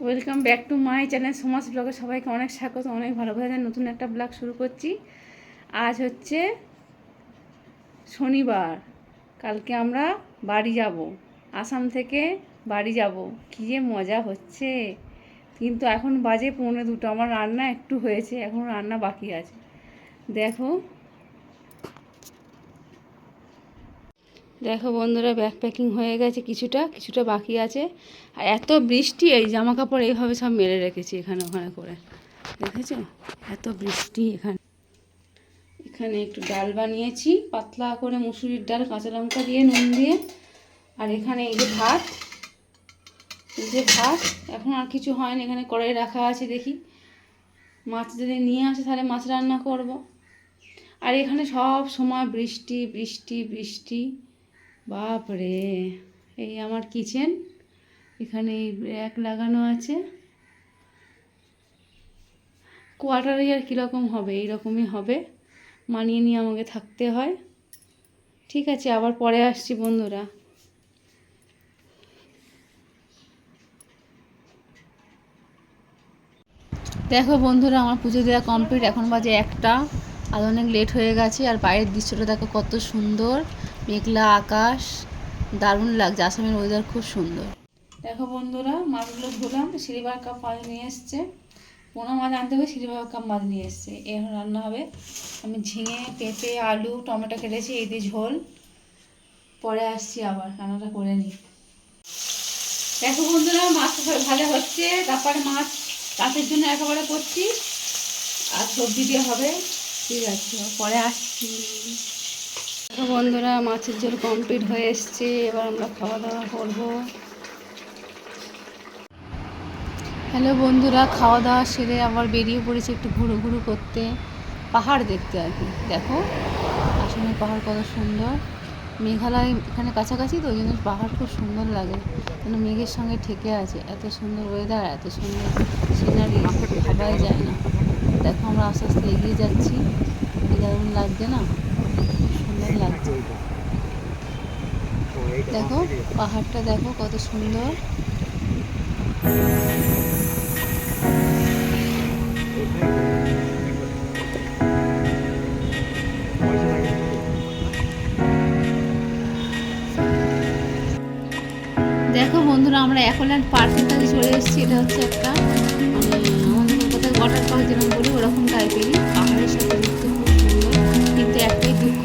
Welcome back to my channel Samaj ব্লগে সবাইকে অনেক স্বাগত, অনেক ভালোভাবে নতুন একটা ব্লগ শুরু করছি। আজ হচ্ছে শনিবার। কালকে আমরা বাড়ি যাব। আসাম থেকে বাড়ি যাব। কী যে মজা হচ্ছে। কিন্তু এখন বাজে পৌনে দুটো। আমার রান্না একটু হয়েছে, এখন রান্না বাকি আছে। দেখো দেখো বন্ধুরা ব্যাগ প্যাকিং হয়ে গেছে কিছুটা কিছুটা বাকি আছে। আর এত বৃষ্টি, এই জামা কাপড় এইভাবে সব মেরে রেখেছি এখানে ওখানে করে। দেখেছ? এত বৃষ্টি এখানে। এখানে একটু ডাল বানিয়েছি, পাতলা করে মুসুরির ডাল, কাঁচা লঙ্কা দিয়ে, নুন দিয়ে। আর এখানে এই যে ভাত, এই যে ভাত, এখন আর কিছু হয়নি, এখানে কড়াই রাখা আছে, দেখি। মাছ যদি নিয়ে আসে, তাহলে মাছ রান্না করব। আর এখানে সব সময় বৃষ্টি বৃষ্টি বৃষ্টি। বাপরে, এই আমার কিচেন, এখানে র্যাক লাগানো আছে। কোয়ার্টার ইয়ার কীরকম হবে, এইরকমই হবে, মানিয়ে নিয়ে আমাকে থাকতে হয়। ঠিক আছে, আবার পরে আসছি বন্ধুরা। দেখো বন্ধুরা, আমার পুজো দেওয়া কমপ্লিট, এখন বাজে একটা, আর অনেক লেট হয়ে গেছে, আর বাইরের দৃশ্যটা দেখো কত সুন্দর। মেঘলা আকাশ, দারুণ লাগছে। আসামের ওয়েদার খুব সুন্দর। দেখো বন্ধুরা, মাছগুলো ধুলাম সিরিবার কাপ মাছ নিয়ে এসছে। পোনা মাছ আনতে হবে সিরিবার কাপ মাছ নিয়ে এসছে। এখন রান্না হবে। আমি ঝিঙে, পেঁপে, আলু, টমেটো কেটেছি, এই দিয়ে ঝোল। পরে আসছি আবার, রান্নাটা করে নিই। দেখো বন্ধুরা, মাছ ভালো হচ্ছে। তারপরে মাছ চাষের জন্য একেবারে করছি। আর সবজি দিয়ে হবে। ঠিক আছে, পরে আসছি। দেখো বন্ধুরা, মাছের ঝোল কমপ্লিট হয়ে এসছে। এবার আমরা খাওয়া দাওয়া করব। হ্যালো বন্ধুরা, খাওয়া দাওয়া সেরে আবার বেরিয়ে পড়েছি একটু ঘুরু ঘুরু করতে। পাহাড় দেখতে আর কি, দেখো। আসামের পাহাড় কত সুন্দর। মেঘালয় এখানে কাছাকাছি তো, ওই জন্য পাহাড় খুব সুন্দর লাগে। কেন মেঘের সঙ্গে ঠেকে আছে, এত সুন্দর ওয়েদার এত সুন্দর সিনারি ভাবাই যায় না। দেখো আমরা আস্তে আস্তে এগিয়ে যাচ্ছি। দারুণ লাগছে না খুব সুন্দর লাগছে দেখো, পাহাড়টা দেখো কত সুন্দর। দেখো বন্ধুরা, আমরা একল্যান্ড পার্কের কাছে চলে এসেছি, এটা হচ্ছে একটা মানে ওয়াটার পার্ক যেরকম বলি, ওরকম টাইপেরই পাহাড়ের সাথে কিন্তু একটাই দুঃখ